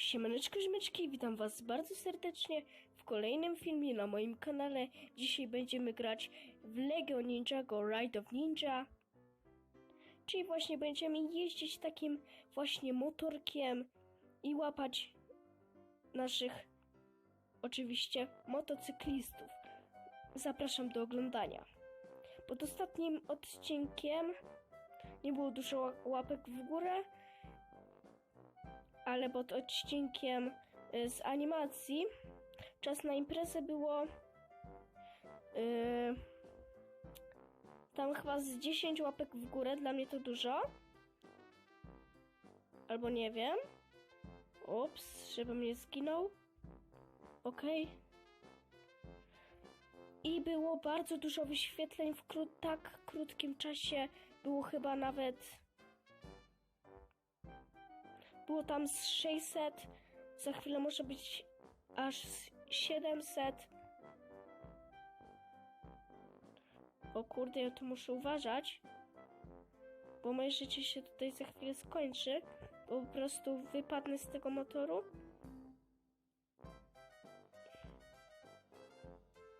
Siemaneczko, Rzymeczki, witam was bardzo serdecznie w kolejnym filmie na moim kanale. Dzisiaj będziemy grać w LEGO Ninjago Ride of Ninja. Czyli właśnie będziemy jeździć takim właśnie motorkiem i łapać naszych, oczywiście, motocyklistów. Zapraszam do oglądania. Pod ostatnim odcinkiem nie było dużo ła- łapek w górę, ale pod odcinkiem y, z animacji czas na imprezę było yy, tam chyba z 10 łapek w górę, dla mnie to dużo. Albo nie wiem. Ups, żebym nie zginął. Okej. I było bardzo dużo wyświetleń w tak krótkim czasie. Było chyba nawet było tam z 600, za chwilę może być aż z 700. O kurde, ja tu muszę uważać, bo moje życie się tutaj za chwilę skończy, bo po prostu wypadnę z tego motoru.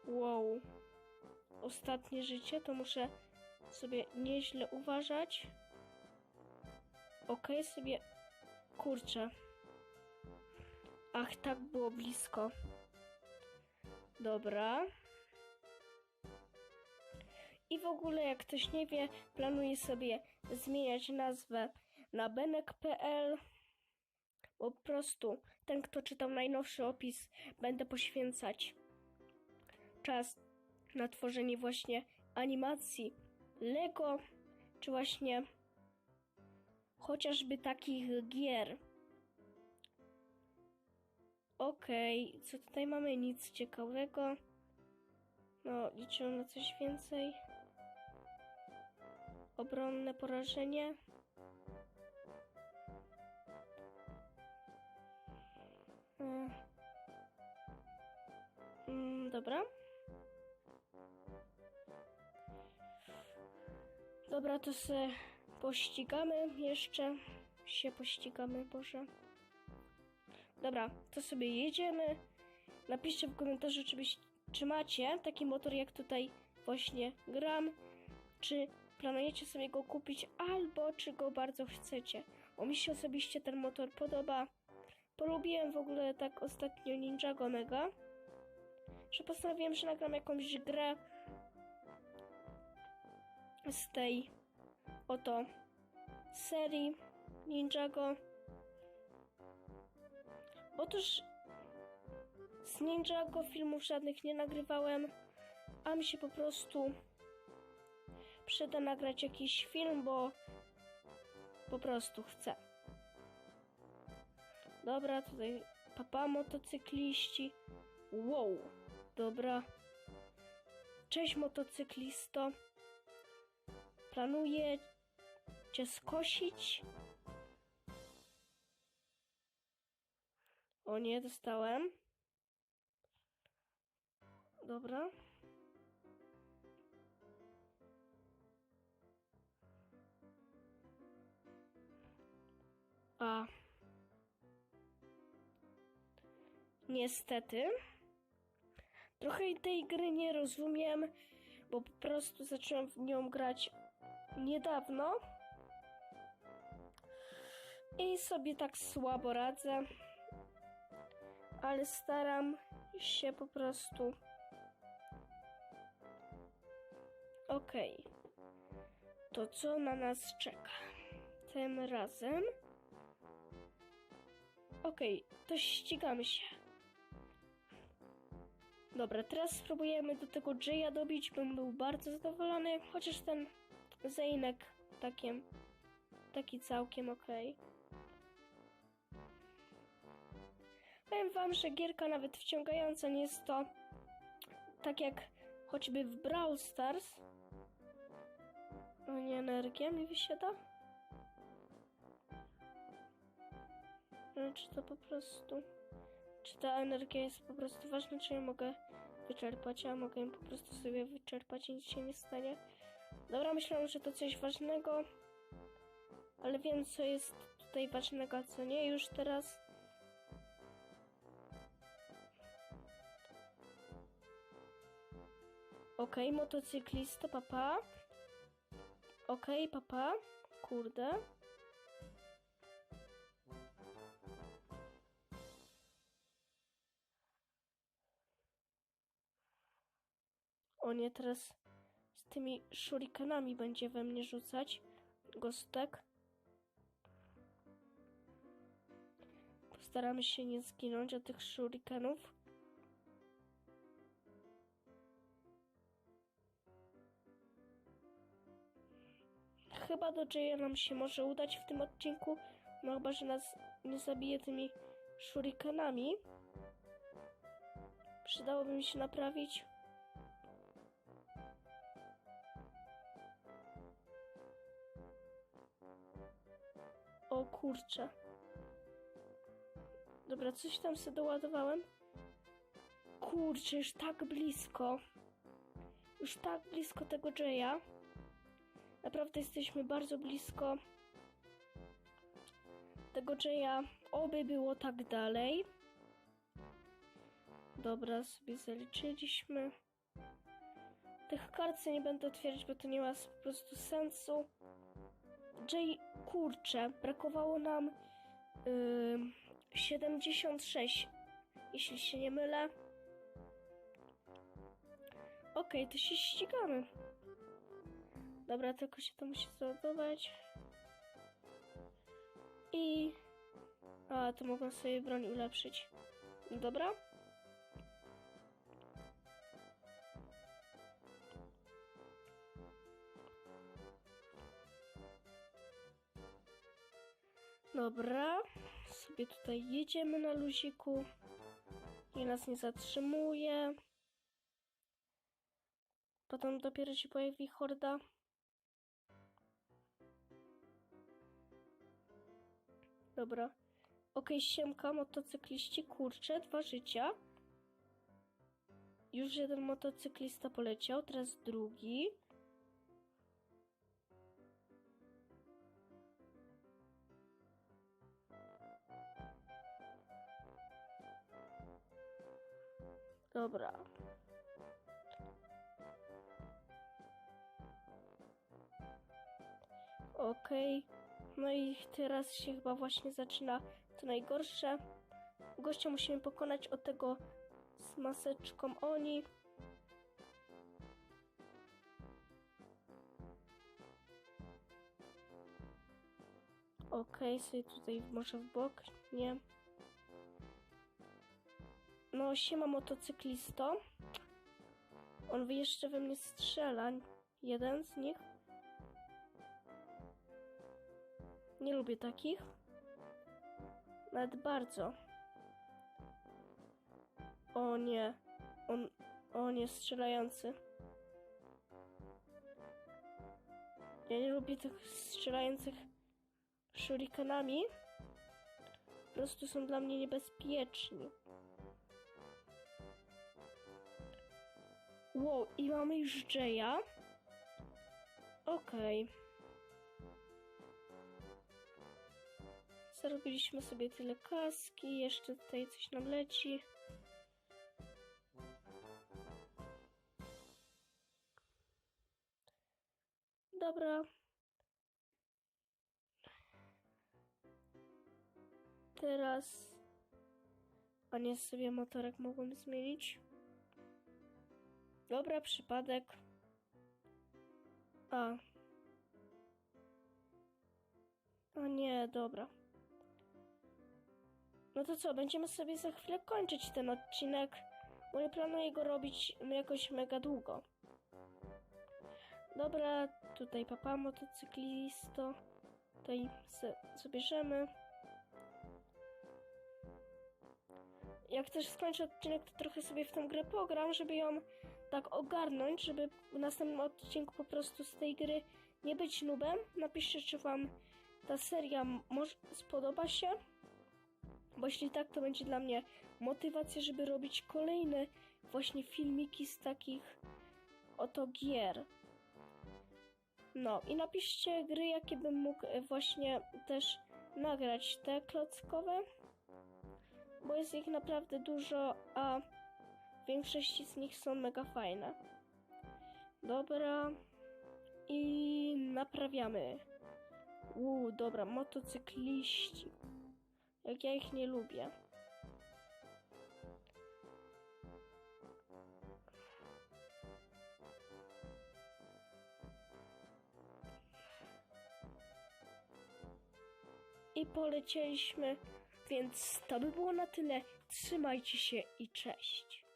Wow. Ostatnie życie, to muszę sobie nieźle uważać. Okej, sobie Kurczę. Ach, tak było blisko. Dobra. I w ogóle, jak ktoś nie wie, planuję sobie zmieniać nazwę na benek.pl. Po prostu ten, kto czytał najnowszy opis, będę poświęcać czas na tworzenie właśnie animacji Lego, czy właśnie chociażby takich gier. Okej, co tutaj mamy? Nic ciekawego. No, liczyłem na coś więcej. Obronne porażenie. E. Mm, dobra. Dobra, to se pościgamy jeszcze. Się pościgamy, Boże. Dobra, to sobie jedziemy. Napiszcie w komentarzu, czy, byś, czy macie taki motor, jak tutaj właśnie gram. Czy planujecie sobie go kupić, albo czy go bardzo chcecie. Bo mi się osobiście ten motor podoba. Polubiłem w ogóle tak ostatnio Ninjago Mega, że postanowiłem, że nagram jakąś grę z tej oto serii Ninjago. Otóż z Ninjago filmów żadnych nie nagrywałem, a mi się po prostu przyda nagrać jakiś film, bo po prostu chcę. Dobra, tutaj papa motocykliści. Wow, dobra. Cześć motocyklisto. Planuję cię skosić. O nie, dostałem. Dobra. A. Niestety. Trochę tej gry nie rozumiem, bo po prostu zacząłem w nią grać niedawno. I sobie tak słabo radzę. Ale staram się po prostu. Okej. To co na nas czeka? Tym razem. Okej, to ścigamy się. Dobra, teraz spróbujemy do tego Jaya dobić, bym był bardzo zadowolony, chociaż ten Zejnek takim, taki całkiem okej. Powiem wam, że gierka nawet wciągająca nie jest to tak jak choćby w Brawl Stars. O nie, energia mi wysiada? Czy to po prostu... Czy ta energia jest po prostu ważna, czy ją mogę wyczerpać, a mogę ją po prostu sobie wyczerpać i nic się nie stanie. Dobra, myślałam, że to coś ważnego, ale wiem, co jest tutaj ważnego, a co nie już teraz. Okej, motocyklista, papa. Okej, papa. Kurde. O nie, teraz z tymi shurikenami będzie we mnie rzucać. Gostek. Postaramy się nie zginąć od tych shurikenów. Chyba do Jaya nam się może udać w tym odcinku. No chyba, że nas nie zabije tymi shurikenami. Przydałoby mi się naprawić. O kurczę. Dobra, coś tam sobie doładowałem. Kurczę, już tak blisko. Już tak blisko tego Jaya. Naprawdę jesteśmy bardzo blisko tego Jaya. Oby było tak dalej. Dobra, sobie zaliczyliśmy. Tych kart nie będę otwierać, bo to nie ma po prostu sensu. Jay, kurczę, brakowało nam ym, 76, jeśli się nie mylę. Okej, to się ścigamy. Dobra, tylko się to musi załadować. I... A, to mogę sobie broń ulepszyć. Dobra. Dobra, sobie tutaj jedziemy na luziku. Nie nas nie zatrzymuje. Potem dopiero się pojawi horda. Dobra. Okej, siemka, motocykliści, kurczę, dwa życia. Już jeden motocyklista poleciał, teraz drugi. Dobra. Okej. No i teraz się chyba właśnie zaczyna to najgorsze. Gościa musimy pokonać od tego z maseczką oni. Okej, sobie tutaj może w bok, nie. No, siema motocyklisto. On jeszcze we mnie strzela. Jeden z nich. Nie lubię takich. Nawet bardzo. O nie. On. O nie, strzelający. Ja nie lubię tych strzelających shurikenami. Po prostu są dla mnie niebezpieczni. Wow, i mamy już Jaya. Okej. Zarobiliśmy sobie tyle kaski, jeszcze tutaj coś nam leci. Dobra. Teraz... A nie sobie motorek mogłem zmienić. Dobra, przypadek. A. O nie, dobra. No to co, będziemy sobie za chwilę kończyć ten odcinek, bo nie planuję go robić jakoś mega długo. Dobra, tutaj papa motocyklisto. Tutaj zabierzemy. Jak też skończę odcinek, to trochę sobie w tą grę pogram, żeby ją tak ogarnąć, żeby w następnym odcinku po prostu z tej gry nie być nubem. Napiszcie, czy wam ta seria spodoba się. Bo jeśli tak, to będzie dla mnie motywacja, żeby robić kolejne właśnie filmiki z takich oto gier. No i napiszcie gry, jakie bym mógł e, właśnie też nagrać te klockowe, bo jest ich naprawdę dużo, a większość z nich są mega fajne. Dobra. I naprawiamy. Uuu, dobra, motocykliści. Jak ja ich nie lubię. I polecieliśmy, więc to by było na tyle. Trzymajcie się i cześć.